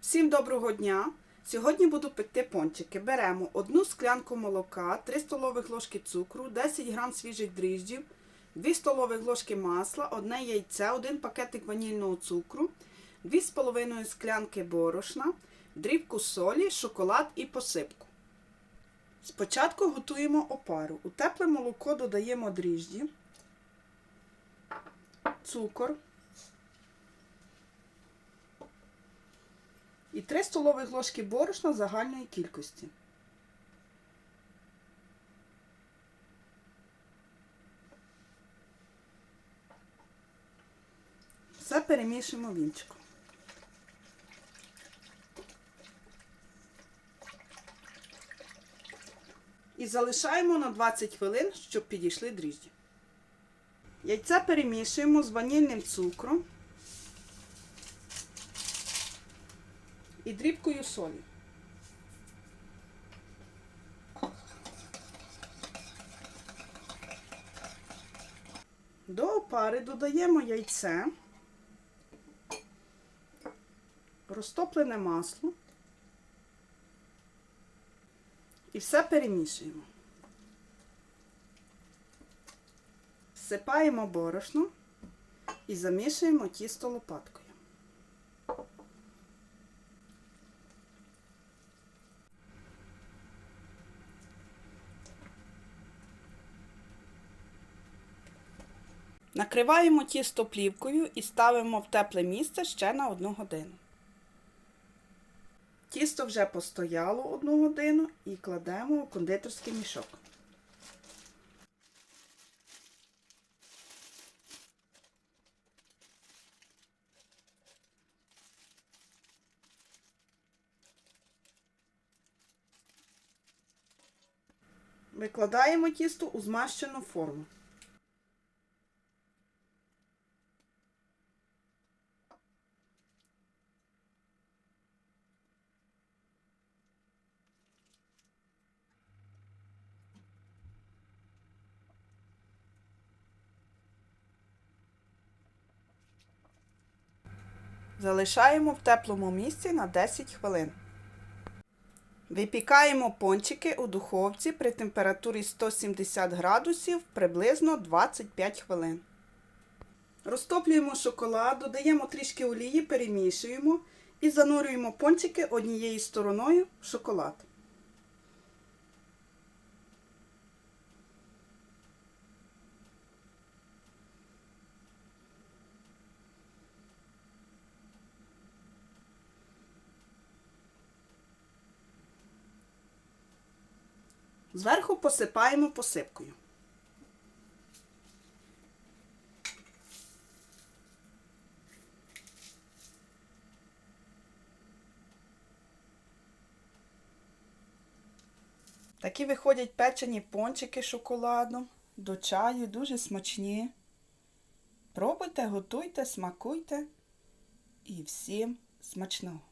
Всім доброго дня! Сьогодні буду пекти пончики. Беремо одну склянку молока, 3 столових ложки цукру, 10 грам свіжих дріжджів, 2 столових ложки масла, одне яйце, один пакетик ванільного цукру, 2,5 склянки борошна, дрібку солі, шоколад і посипку. Спочатку готуємо опару. У тепле молоко додаємо дріжджі, цукор. І 3 столових ложки борошна загальної кількості. Все перемішуємо вінчиком. І залишаємо на 20 хвилин, щоб підійшли дріжджі. Яйце перемішуємо з ванільним цукром. І дрібкою солі. До опари додаємо яйце, розтоплене масло і все перемішуємо. Всипаємо борошно і замішуємо тісто лопаткою. Накриваємо тісто плівкою і ставимо в тепле місце ще на одну годину. Тісто вже постояло одну годину і кладемо у кондитерський мішок. Викладаємо тісто у змащену форму. Залишаємо в теплому місці на 10 хвилин. Випікаємо пончики у духовці при температурі 170 градусів приблизно 25 хвилин. Розтоплюємо шоколад, додаємо трішки олії, перемішуємо і занурюємо пончики однією стороною в шоколад. Зверху посипаємо посипкою. Такі виходять печені пончики шоколадом до чаю, дуже смачні. Пробуйте, готуйте, смакуйте і всім смачного!